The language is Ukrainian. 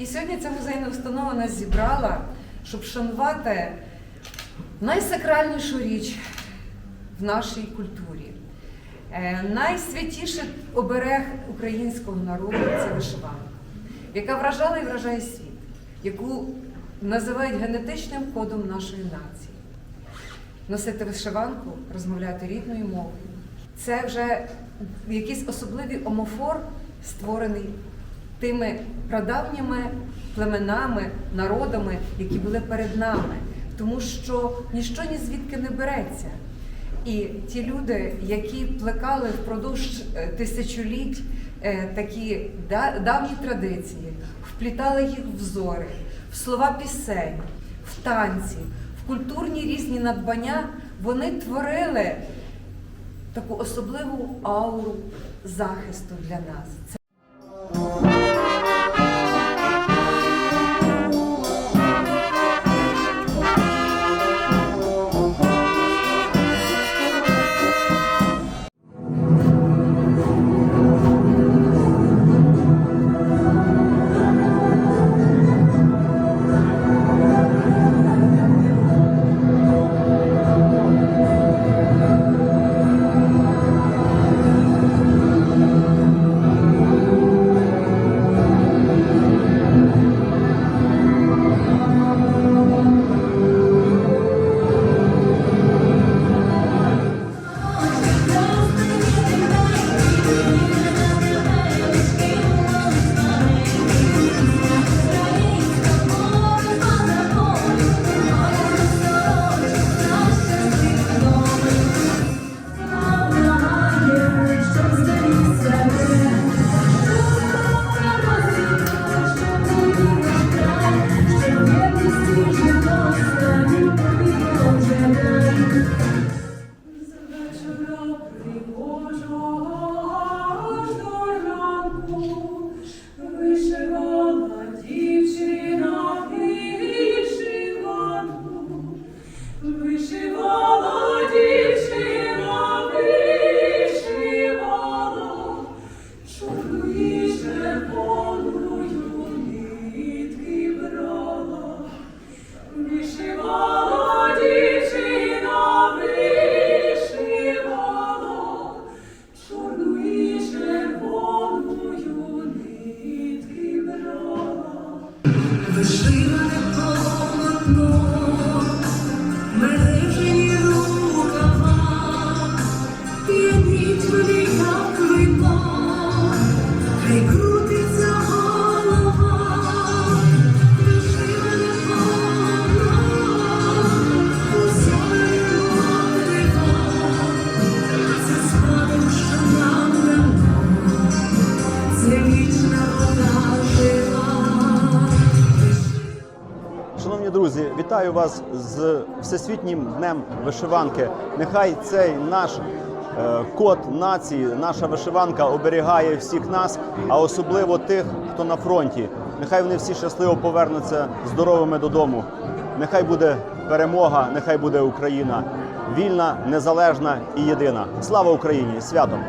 І сьогодні ця музейна установа нас зібрала, щоб шанувати найсакральнішу річ в нашій культурі. Е, Найсвятіший оберег українського народу це вишиванка, яка вражала і вражає світ, яку називають генетичним кодом нашої нації. Носити вишиванку, розмовляти рідною мовою. Це вже якийсь особливий омофор, створений тими прадавніми племенами, народами, які були перед нами, тому що ніщо ні звідки не береться. І ті люди, які плекали впродовж е, тисячоліть е, такі давні традиції, вплітали їх в взори, в слова пісень, в танці, в культурні різні надбання, вони творили таку особливу ауру захисту для нас. Вишиване полотно, мережені Шановні друзі, вітаю вас з Всесвітнім днем вишиванки. Нехай цей наш е, код нації, наша вишиванка оберігає всіх нас, а особливо тих, хто на фронті. Нехай вони всі щасливо повернуться здоровими додому. Нехай буде перемога, нехай буде Україна вільна, незалежна і єдина. Слава Україні! Святом!